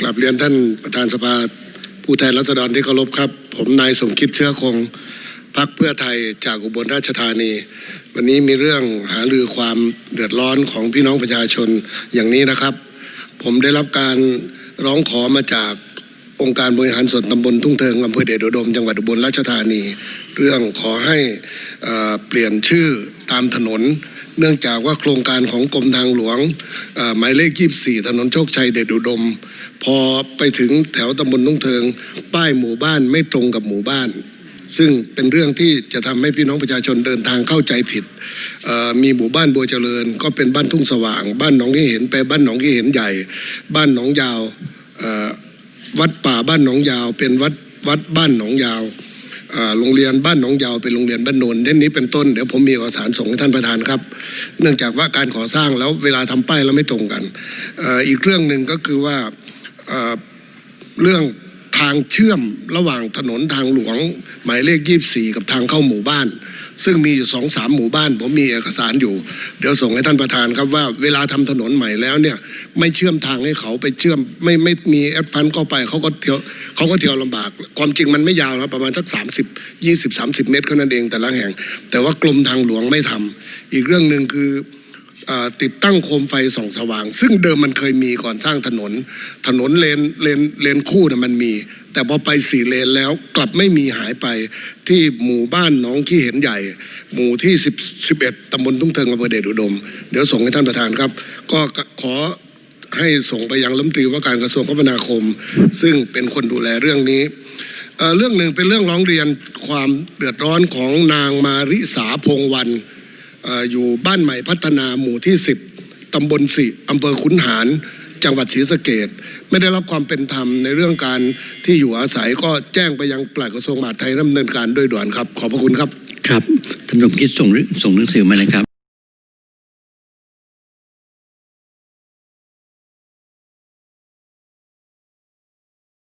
กลับเรียนท่านประธานสภาผู้แทนรัษฎรที่เคารพครับ ผมนายสมคิดเชื้อคงพักเพื่อไทยจากอุบลราชธานี วันนี้มีเรื่องหารือความเดือดร้อนของพี่น้องประชาชนอย่างนี้นะครับ ผมได้รับการร้องขอมาจากองค์การบริหารส่วนตำบลทุ่งเทิงอำเภอเดชอุดมจังหวัดอุบลราชธานี เรื่องขอให้เปลี่ยนชื่อตามถนน เนื่องจากว่าโครงการของกรมทางหลวงหมายเลข 24 ถนนโชคชัยเดชอุดม พอไปถึงแถวตำบลทุ่งเทิง ป้ายหมู่บ้านไม่ตรงกับหมู่บ้าน ซึ่งเป็นเรื่องที่จะทำให้พี่น้องประชาชนเดินทางเข้าใจผิด มีหมู่บ้านบัวเจริญ ก็เป็นบ้านทุ่งสว่าง บ้านหนองที่เห็นไปบ้านหนองที่เห็นใหญ่ บ้านหนองยาววัดป่าบ้านหนองยาว เป็นวัดวัดบ้านหนองยาว โรงเรียนบ้านหนองยาวเป็นโรงเรียนบ้านโนนเด่นนี้เป็นต้นเดี๋ยวผมมีเอกสารส่งให้ท่านประธานครับ เนื่องจากว่าการก่อสร้างแล้วเวลาทำป้ายแล้วไม่ตรงกันออีกเรื่องหนึ่งก็คือว่าเรื่อง ทางเชื่อมระหว่างถนนทางหลวง หมายเลขยี่สี่กับทางเข้าหมู่บ้าน ซึ่งมีอยู่สองสามหมู่บ้าน ผมมีเอกสารอยู่ เดี๋ยวส่งให้ท่านประธานครับว่าเวลาทำถนนใหม่แล้วเนี่ย ไม่เชื่อมทางให้เขาไปเชื่อมไม่ไม่มีแอดฟันเข้าไปเขาก็เที่ยวเขาก็เที่ยวลำบาก ความจริงมันไม่ยาวนะประมาณสักสามสิบยี่สิบสามสิบเมตรเท่านั้นเองแต่ละแห่ง แต่ว่ากรมทางหลวงไม่ทำอีกเรื่องหนึ่งคือ ติดตั้งโคมไฟส่องสว่าง ซึ่งเดิมมันเคยมีก่อนสร้างถนน ถนนเลนเลนเลนคู่น่ะมันมี แต่พอไปสี่เลนแล้วกลับไม่มีหายไปที่หมู่บ้านน้องขี้เห็นใหญ่ หมู่ที่สิบสิบเอ็ดตำบลทุ่งเทิงอำเภอเดชอุดม เดี๋ยวส่งให้ท่านประธานครับ ก็ขอให้ส่งไปยังรัฐมนตรีว่าการกระทรวงคมนาคม ซึ่งเป็นคนดูแลเรื่องนี้เรื่องหนึ่งเป็นเรื่องร้องเรียนความเดือดร้อนของนางมาริสาพงวัน อยู่บ้านใหม่พัฒนาหมู่ที่ 10 ตำบลสิอำเภอขุนหารจังหวัดศรีสะเกดไม่ได้รับความเป็นธรรมในเรื่องการที่อยู่อาศัยก็แจ้งไปยังปลัดกระทรวงมหาดไทยดำเนินการโดยด่วนครับ ขอบพระคุณครับ ครับท่านสมคิดส่งส่งหนังสือมานะครับ